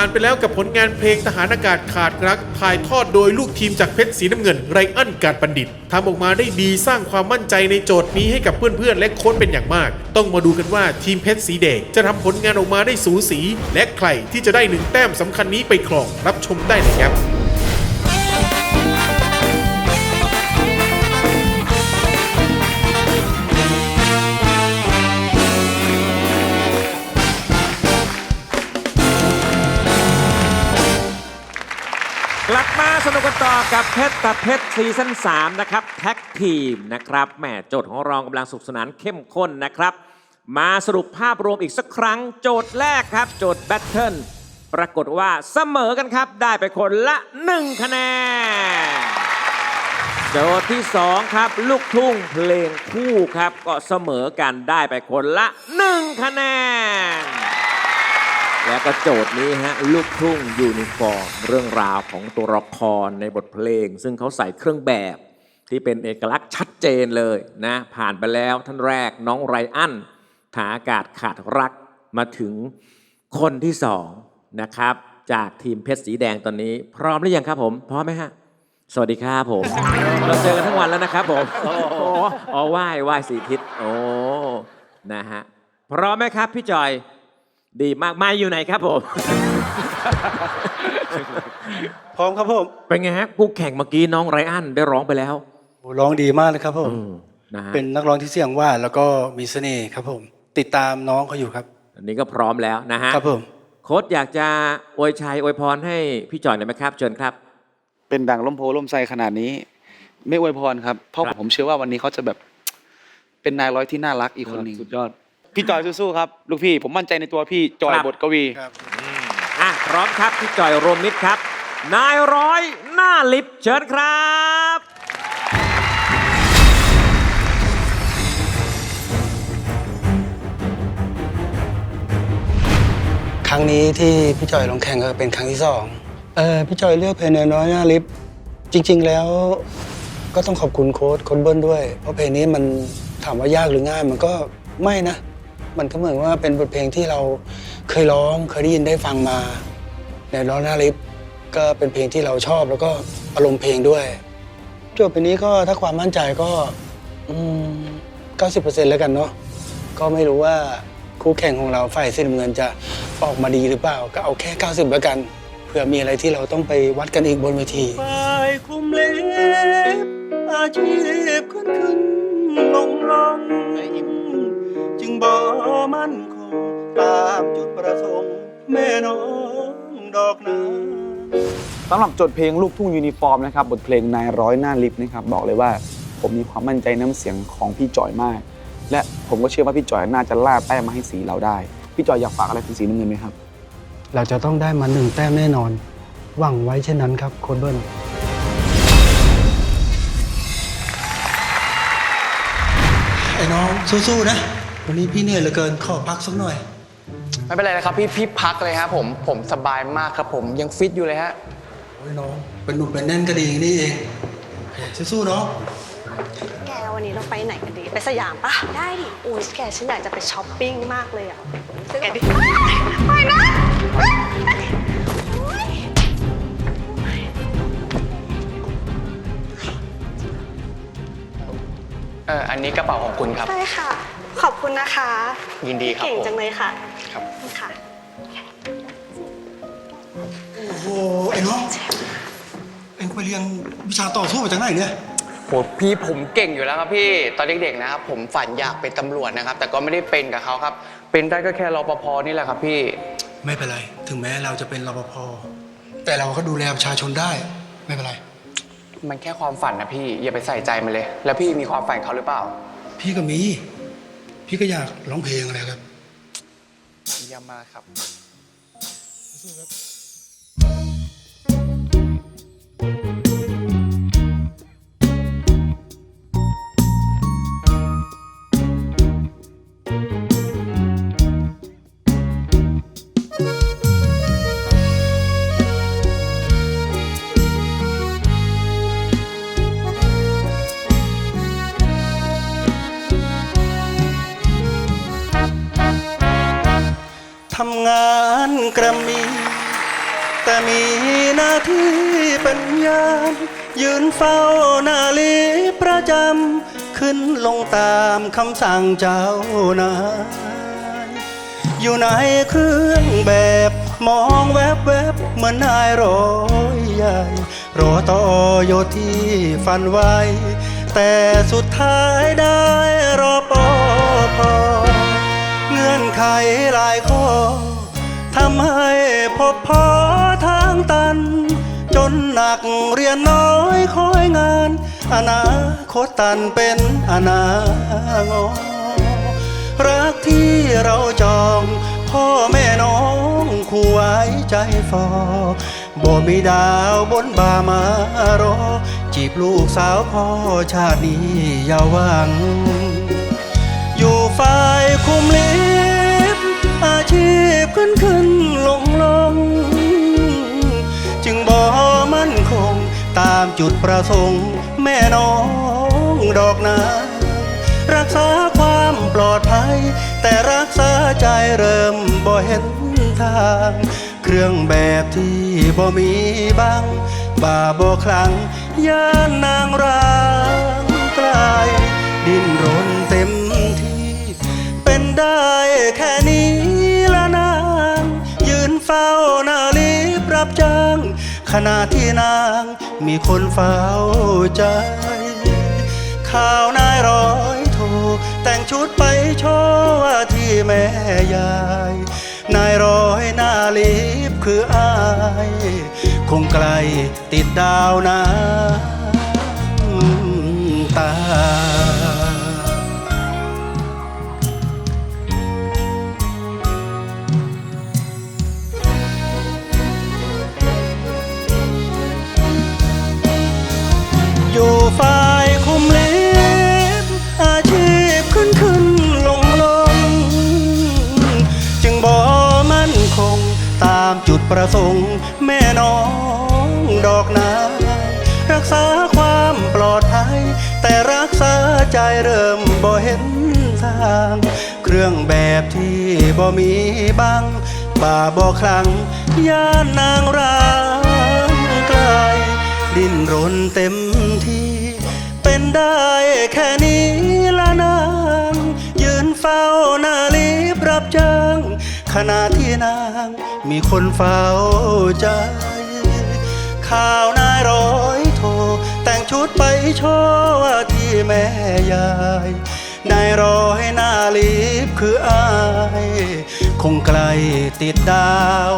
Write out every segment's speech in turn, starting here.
ผ่านไปแล้วกับผลงานเพลงทหารอากาศขาดรักถ่ายทอดโดยลูกทีมจากเพชรสีน้ำเงินไรอันการบัณฑิตทำออกมาได้ดีสร้างความมั่นใจในโจทย์นี้ให้กับเพื่อนๆ และโค้ชเป็นอย่างมาก ต้องมาดูกันว่าทีมเพชรสีแดงจะทำผลงานออกมาได้สูสี และใครที่จะได้หนึ่งแต้มสำคัญนี้ไปครองรับชมได้เลยครับ สนุกกันต่อกับเพชรตัดเพชรซีซั่น3นะครับแท็กทีมนะครับแหมโจทย์ของเรากำลังสนุกสนานเข้มข้นนะครับ มาสรุปภาพรวมอีกสักครั้ง โจทย์แรกครับ โจทย์แบทเทิลปรากฏว่าเสมอกันครับ ได้ไปคนละ 1 คะแนน โจทย์ที่ 2 ครับ ลูกทุ่งเพลงคู่ครับ ก็เสมอกันได้ไปคนละ 1 คะแนน และก็โจทย์นี้ฮะลูกทุ่งยูนิฟอร์มเรื่องราวของตัวละครในบทเพลง ซึ่งเขาใส่เครื่องแบบที่เป็นเอกลักษณ์ชัดเจนเลยนะ ผ่านไปแล้วท่านแรกน้องไรอันฐาอากาศขาดรักมาถึงคนที่สองนะครับ จากทีมเพชรสีแดงตอนนี้ พร้อมหรือยังครับผมพร้อมไหมฮะสวัสดีครับผม เราเจอกันทั้งวันแล้วนะครับผมโอ้โหอ๋อไหว้ไหว้สีทิศโอ้นะฮะพร้อมไหมครับพี่จอย ดีมากไม่อยู่ไหนครับผม พร้อมครับผมเป็นไงฮะคู่แข่งเมื่อกี้น้องไรอันได้ร้องไปแล้วโหร้องดีมากเลยครับผมอืมนะฮะเป็นนักร้องที่เสียงหว่านแล้วก็มีเสน่ห์ครับผม ติดตามน้องเขาอยู่ครับ อันนี้ก็พร้อมแล้วนะฮะครับผม โค้ชอยากจะอวยชัยอวยพรให้พี่จอยหน่อยไหมครับ เชิญครับ เป็นดังล่มโพล่มไทรขนาดนี้ ไม่อวยพรครับ เพราะครับผมเชื่อว่าวันนี้เขาจะแบบ เป็นนายร้อยที่น่ารักอีกคนหนึ่งสุดยอด พี่จอยสู้ๆครับลูกพี่ผมมั่นใจในตัวพี่จอยบทกวี ครับ อะพร้อมครับพี่จอยรวมมิตรครับ นายร้อยหน้าลิฟต์เชิญครับ ครั้งนี้ที่พี่จอยลงแข่งก็เป็นครั้งที่สองเออพี่จอยเลือกเพลงน้อยๆหน้าลิฟต์จริง ๆ แล้วก็ต้องขอบคุณโค้ดโค้ดเบิ้ลด้วย เพราะเพลงนี้มันถามว่ายากหรือง่ายมันก็ไม่นะ มันก็เหมือนว่าเป็นบทเพลงที่เราเคยร้องเคยได้ยินได้ฟังมา ในร้องหน้าลิฟต์ก็เป็นเพลงที่เราชอบแล้วก็อารมณ์เพลงด้วยจบไปนี้ก็ถ้าความมั่นใจก็อืม90%แล้วกันเนาะก็ไม่รู้ว่าคู่แข่งของเราฝ่ายสีน้ำเงินจะออกมาดีหรือเปล่า ก็เอาแค่90แล้วกันเผื่อมีอะไรที่เราต้องไปวัดกันอีกบนเวทีฝ่ายคุมเล็บอาชีพขึ้นขึ้นลงลงจึงบ่ มั่นคงตามจุดประสงค์ แม่น้องดอกนาสำหรับโจทย์เพลงลูกทุ่งยูนิฟอร์มนะครับบทเพลงนายร้อยหน้าลิฟต์นะครับบอกเลยว่าผมมีความมั่นใจน้ำเสียงของพี่จอยมาก และผมก็เชื่อว่าพี่จอยน่าจะล่าแต้มมาให้สีเราได้ พี่จอยอยากฝากอะไรถึงสีน้ำเงินไหมครับ เราจะต้องได้มาหนึ่งแต้มแน่นอน หวังไว้เช่นนั้นครับโค้ดเบิ้ลไอ้น้องสู้ๆนะ วันนี้พี่เหนื่อยเหลือเกินขอพักสักหน่อย ไม่เป็นไรนะครับพี่พี่พักเลยครับผมผมสบายมากครับผมยังฟิตอยู่เลยฮะโอ้ยน้อง เป็นหนุ่มเป็นแน่นก็ดีอย่างนี้เองสู้ๆน้องแกวันนี้เราไปไหนกันดี ไปสยามปะได้ดิอุ้ยแกฉันอยากจะไปช้อปปิ้งมากเลยอะแกดิไปนะอุ๊ยเอออันนี้กระเป๋าของคุณครับ ใช่ค่ะ ขอบคุณนะคะยินดีครับเก่งผมจังเลยค่ะครับ ค่ะโอ้โหไอ้น้องเอ็งไปเรียนวิชาต่อสู้มาจากไหนเนี่ย โหพี่ผมเก่งอยู่แล้วครับพี่ตอนเด็กๆนะครับ ผมฝันอยากเป็นตำรวจนะครับ แต่ก็ไม่ได้เป็นกับเขาครับ เป็นได้ก็แค่รปภนี่แหละครับพี่ ไม่เป็นไร ถึงแม้เราจะเป็นรปภแต่เราก็ดูแลประชาชนได้ ไม่เป็นไร มันแค่ความฝันนะพี่อย่าไปใส่ใจมันเลย แล้วพี่มีความฝันเขาหรือเปล่า พี่ก็มี พี่ก็อยากร้องเพลงอะไรครับ เยี่ยมมากครับำงานกระมี แต่มีหน้าที่เป็นยามยืนเฝ้าหน้าลีประจำ ขึ้นลงตามคำสั่งเจ้านายอยู่ในเครื่องแบบมองแวบแวบๆเหมือนนายร้อยใหญ่รอต่อโยที่ฝันไว้ แต่สุดท้ายได้รอ บพอทางตัน จนหนักเรียนน้อยคอยงาน อนาคตตันเป็นอนางอรักที่เราจองพ่อแม่น้องคู่ไว้ใจฟอบ่มีดาวบนบามารอ จีบลูกสาวพ่อชาตินี้อย่าหวัง อยู่ฝ่ายคุมลิฟอาชีพขึ้นขึ้ จุดประสงค์ แม่น้องดอกนารักษาความปลอดภัย แต่รักษาใจเริ่มบ่เห็นทาง เครื่องแบบที่บ่มีบางบ่าบ่คลังย่านนางรางไกลาย ดินรน ขณะที่นางมีคนเฝ้าใจ ข่าวนายร้อยโทแต่งชุดไปโชว์ที่แม่ยาย นายร้อยหน้าลิบคืออาย คงไกลติดดาวนาะ ประสงค์แม่น้องดอกนารักษาความปลอดภัย แต่รักษาใจเริ่มบ่เห็นทาง เครื่องแบบที่บ่มีบังบ่าบ่คลังย่านนางร้างไกลดิ้นรนเต็มที่ เป็นได้แค่นี้ละนางยืนเฝ้านาลิฟต์รับจ้างขณะที่นาง มีคนเฝ้าใจ ข่าวนายร้อยโท แต่งชุดไปโชว์ที่แม่ยายนายร้อยหน้าลีบคืออาย คงไกลติดดาว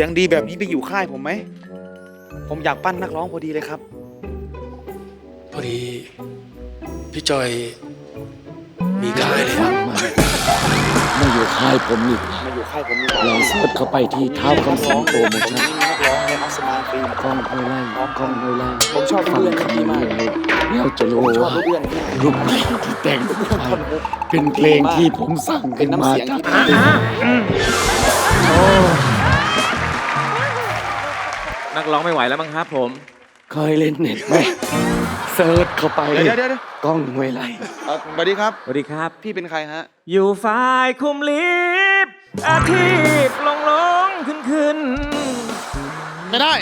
สียงดีแบบนี้ไปอยู่ค่ายผมไหม ผมอยากปั้นนักร้องพอดีเลยครับ พอดี พี่จอย มีค่ายเลยครับมาอยู่ค่ายผมนี่มาอยู่ค่ายผมดีกว่าลองเสิร์ชเข้าไปที่เท้าคำสังโปรโมชั่นนักร้องในออสมาฟิล์มกล้องห้วยไล่กล้องห้วยไล่ผมชอบฟังเพื่อนคำพี่นี้มากไว้แล้วจะรู้ผมชอบว่าเพื่อนพี่รูปใหม่ที่แต่งขึ้นมาเป็นเพลงที่ผมสั่งเป็ขึ้นนน้ำมาเสียงจากที่ นักร้องไม่ไหวแล้วมั้งครับผม เคยเล่นเน็ตไหมเสิร์ชเข้าไปเดี๋ยวเดี๋ยวเดี๋ยว กล้องห้วยไล่เอ่อสวัสดีครับ สวัสดีครับ พี่เป็นใครฮะ อยู่ฝ่ายคุมลิฟต์อาชีพลงลงขึ้นขึ้นไม่ได้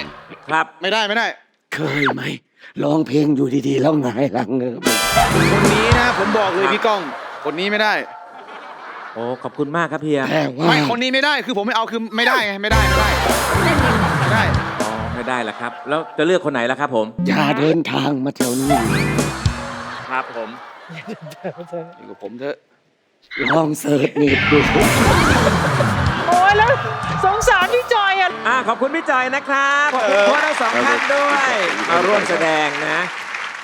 ครับ ไม่ได้ ไม่ได้ เคยไหมร้องเพลงอยู่ดีๆแล้วหงายหลังเงยคนนี้นะ ผมบอกเลยครับพี่ก้อง คนนี้ไม่ได้ โอ้ขอบคุณมากครับเฮีย แต่ว่าไม่ คนนี้ไม่ได้ คือผมไม่เอา คือไม่ได้ไงไม่ได้ ไม่ได้ไม่ได้อ๋อ ไม่ได้ละครับ แล้วจะเลือกคนไหนล่ะครับ ผม อย่าเดินทางมาแถวนี้ครับผมอยู่กับผมเถอะ ลองเสิร์ชเน็ตดูโอ้ยแล้วสงสารพี่จอยอะอ่าขอบคุณพี่จอยนะครับขอบคุณโค้ชทั้งสองท่านด้วยมาร่วมแสดงนะ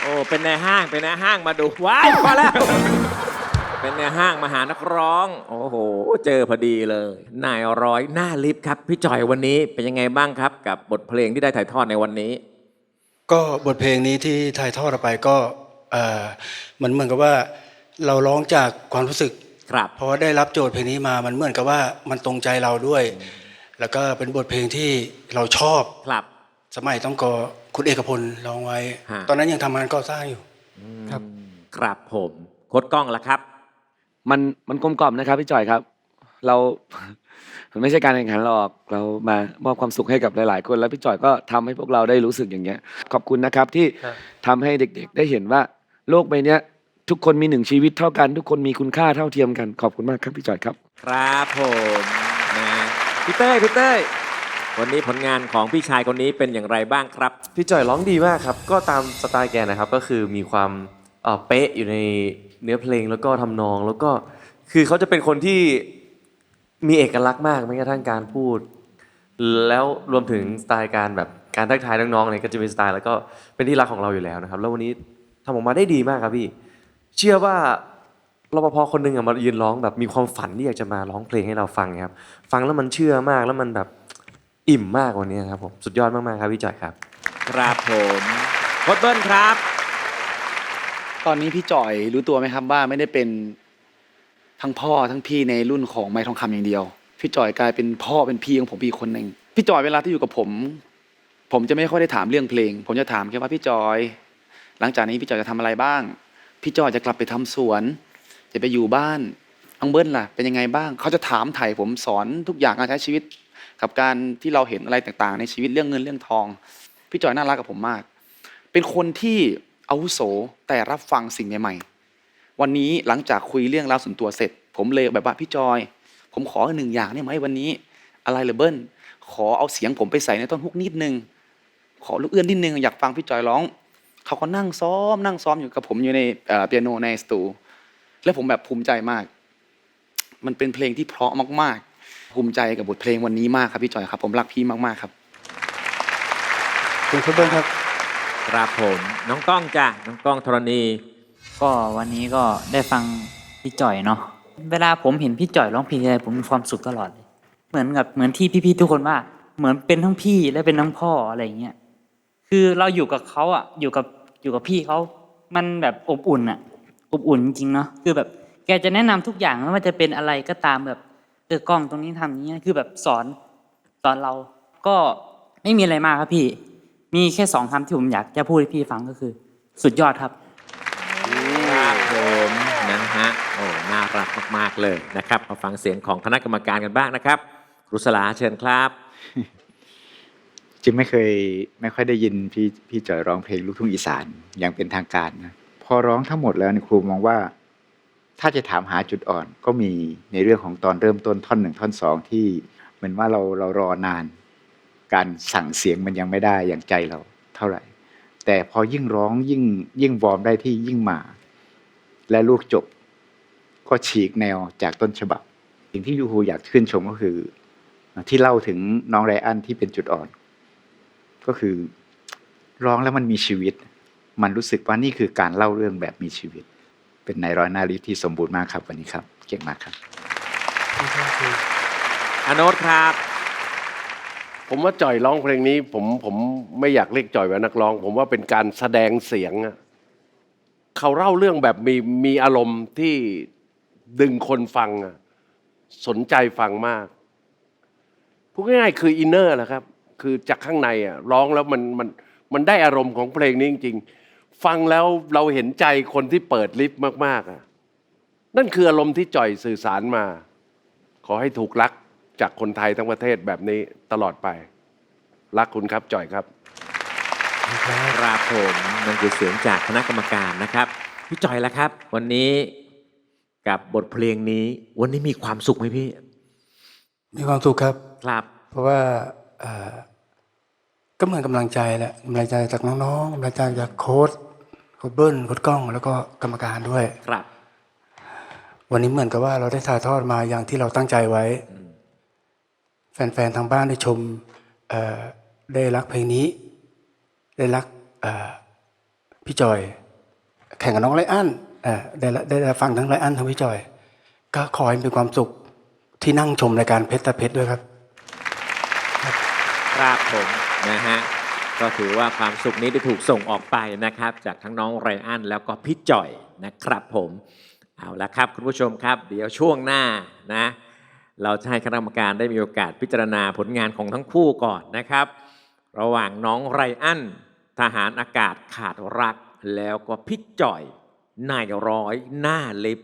โอ้เป็นในห้างเป็นในห้างมาดูว้ายพอแล้ว เป็นในห้างมาหานักร้อง โอ้โห เจอพอดีเลย นายร้อยหน้าลิฟต์ครับ พี่จอยวันนี้เป็นยังไงบ้างครับ กับบทเพลงที่ได้ถ่ายทอดในวันนี้ ก็บทเพลงนี้ที่ถ่ายทอดออกไปก็เอ่อเหมือนเหมือนกับว่าเราร้องจากความรู้สึก ครับ เพราะว่าได้รับโจทย์เพลงนี้มามันเหมือนกับว่ามันตรงใจเราด้วย แล้วก็เป็นบทเพลงที่เราชอบ ครับ สมัยต้องกอคุณเอกพลร้องไว้ ฮะ ตอนนั้นยังทำงานก่อสร้างอยู่ ครับ ครับผมโคดกล้องละครับ มันมันกลมกล่อมนะครับพี่จอยครับ เรา มันไม่ใช่การแข่งขันหรอกเรามามอบความสุขให้กับหลาย ๆ คนแล้วพี่จอยก็ทำให้พวกเราได้รู้สึกอย่างเงี้ย ขอบคุณนะครับที่ทำให้เด็ก ๆ ได้เห็นว่า โลกใบเนี้ย ทุกคนมีหนึ่งชีวิตเท่ากัน ทุกคนมีคุณค่าเท่าเทียมกันขอบคุณมากครับพี่จอยครับ ครับผมนะพี่เต้ยพี่เต้ยวันนี้ผลงานของพี่ชายคนนี้เป็นอย่างไรบ้างครับ พี่จ่อยร้องดีมากครับ ก็ตามสไตล์แกนะครับ ก็คือมีความ เอ่อเป๊ะอยู่ในเนื้อเพลงแล้วก็ทำนองแล้วก็คือเขาจะเป็นคนที่มีเอกลักษณ์มากไม่กระทั่งการพูด แล้วรวมถึงสไตล์การแบบการทักทายน้องๆอะไรก็จะเป็นสไตล์แล้วก็เป็นที่รักของเราอยู่แล้วนะครับ แล้ววันนี้ทำออกมาได้ดีมากครับพี่ เชื่อว่ารปภคนหนึ่งอะมายืนร้องแบบมีความฝันที่อยากจะมาร้องเพลงให้เราฟังครับ ฟังแล้วมันเชื่อมากแล้วมันแบบอิ่มมากวันนี้ครับผมสุดยอดมากๆครับพี่จ่อยครับ ครับผมโคดเบิ้ลครับ ตอนนี้พี่จ่อยรู้ตัวไหมครับว่าไม่ได้เป็นทั้งพ่อทั้งพี่ในรุ่นของไม้ทองคำอย่างเดียว พี่จ่อยกลายเป็นพ่อเป็นพี่ของผมอีกคนหนึ่งพี่จ่อยเวลาที่อยู่กับผม ผมจะไม่ค่อยได้ถามเรื่องเพลง ผมจะถามแค่ว่าพี่จอย หลังจากนี้พี่จอยจะทำอะไรบ้าง พี่จอยจะกลับไปทำสวน จะไปอยู่บ้านอังเบิ้ลล่ะ เป็นยังไงบ้าง เขาจะถามไถ่ผมสอนทุกอย่างการใช้ชีวิต กับการที่เราเห็นอะไรต่างๆ ในชีวิตเรื่องเงินเรื่องทอง พี่จอยน่ารักกับผมมาก เป็นคนที่ อาวุโสแต่รับฟังสิ่งใหม่ๆ วันนี้หลังจากคุยเรื่องราวส่วนตัวเสร็จ ผมเลยแบบว่าพี่จอย ผมขอหนึ่งอย่างได้ไหมวันนี้ อะไรเหรอเบิ้ลขอเอาเสียงผมไปใส่ในต้นฮุกนิดนึง ขอลูกเอื้อนนิดนึงอยากฟังพี่จอยร้อง เขาก็นั่งซ้อม นั่งซ้อมอยู่กับผมอยู่ในเปียโนในสตู แล้วผมแบบภูมิใจมาก มันเป็นเพลงที่เพราะมากๆ ภูมิใจกับบทเพลงวันนี้มากครับพี่จอยครับ ผมรักพี่มากๆครับคุณเบิ้ลครับ ครับผมน้องก้องจ้ะน้องก้องธรณี ก็วันนี้ก็ได้ฟังพี่จ่อยเนาะเวลาผมเห็นพี่จ่อยร้องเพลงอะไรผมมีความสุขตลอดเลยเหมือนกับเหมือนที่พี่ๆทุกคนว่า เหมือนเป็นทั้งพี่และเป็นทั้งพ่ออะไรอย่างเงี้ยคือเราอยู่กับเขาอะอยู่กับอยู่กับพี่เขามันแบบอบอุ่นอะ อบอุ่นจริงๆเนาะคือแบบแกจะแนะนำทุกอย่างไม่ว่าจะเป็นอะไรก็ตามแบบเออกล้องตรงนี้ทำอย่างเงี้ยคือแบบสอนสอนเราก็ไม่มีอะไรมากครับพี่ มีแค่สองคำที่ผมอยากจะพูดให้พี่ฟังก็คือ สุดยอดครับ ครับผมนะฮะโอ้น่ารักมาก ๆ เลยนะครับมาฟังเสียงของคณะกรรมการกันบ้างนะครับรุษลาเชิญครับจึงไม่เคยไม่ค่อยได้ยินพี่พี่จอยร้องเพลงลูกทุ่งอีสานอย่างเป็นทางการนะพอร้องทั้งหมดแล้วเนี่ยครูมองว่า ถ้าจะถามหาจุดอ่อนก็มีในเรื่องของตอนเริ่มต้นท่อนหนึ่งท่อนสองที่เหมือนว่าเราเรารอนาน การสั่งเสียงมันยังไม่ได้อย่างใจเราเท่าไหร่ แต่พอยิ่งร้องยิ่งยิ่งวอร์มได้ที่ยิ่งมา และลูกจบ ก็ฉีกแนวจากต้นฉบับ สิ่งที่ยูฮูอยากชื่นชมก็คือ ที่เล่าถึงน้องไรอันที่เป็นจุดอ่อน ก็คือร้องแล้วมันมีชีวิต มันรู้สึกว่านี่คือการเล่าเรื่องแบบมีชีวิต เป็นในร้อยนารีที่สมบูรณ์มากครับวันนี้ครับ เก่งมากครับอโนตครับ ผมว่าจ่อยร้องเพลงนี้ ผมผมไม่อยากเรียกจ่อยว่านักร้อง ผมว่าเป็นการแสดงเสียงอะเขาเล่าเรื่องแบบมีมีอารมณ์ที่ดึงคนฟังอะสนใจฟังมากพูดง่ายๆคืออินเนอร์แหละครับ คือจากข้างในอะร้องแล้วมันมันมันได้อารมณ์ของเพลงนี้จริงๆ ฟังแล้วเราเห็นใจคนที่เปิดลิฟต์มากๆอะนั่นคืออารมณ์ที่จ่อยสื่อสารมา ขอให้ถูกรัก จากคนไทยทั้งประเทศแบบนี้ตลอดไป รักคุณครับจ่อยครับ ครับผมนั่นคือเสียงจากคณะกรรมการนะครับ พี่จอยแล้วครับ วันนี้กับบทเพลงนี้วันนี้มีความสุขไหมพี่ มีความสุขครับ ครับ เพราะว่าเอ่อก็เหมือนกำลังใจแหละกำลังใจจากน้องๆกำลังใจจากโค้ชโค้ชเบิ้ลโค้ชกล้อง แล้วก็กรรมการด้วย ครับ วันนี้เหมือนกับว่าเราได้ถ่ายทอดมาอย่างที่เราตั้งใจไว้ แฟนๆทางบ้านได้ชมได้รักเพลงนี้ ได้รักพี่จอย แข่งกับน้องไรอันได้ได้ได้ฟังทั้งไรอันทั้งพี่จอย ก็ขอให้มีความสุขที่นั่งชมรายการเพชรตาเพชรด้วยครับครับผมนะฮะก็ถือว่าความสุขนี้ได้ถูกส่งออกไปนะครับ จากทั้งน้องไรอันแล้วก็พี่จ่อยนะครับผมเอาละครับคุณผู้ชมครับ เดี๋ยวช่วงหน้านะ เราจะให้คณะกรรมการได้มีโอกาสพิจารณาผลงานของทั้งคู่ก่อนนะครับ ระหว่างน้องไรอันทหารอากาศขาดรัก แล้วก็พี่จ่อยนายร้อยหน้าลิฟ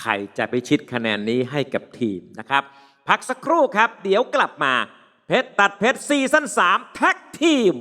ใครจะไปชิดคะแนนนี้ให้กับทีมนะครับ พักสักครู่ครับ เดี๋ยวกลับมาเพชรตัดเพชรซีซั่น3แท็กทีม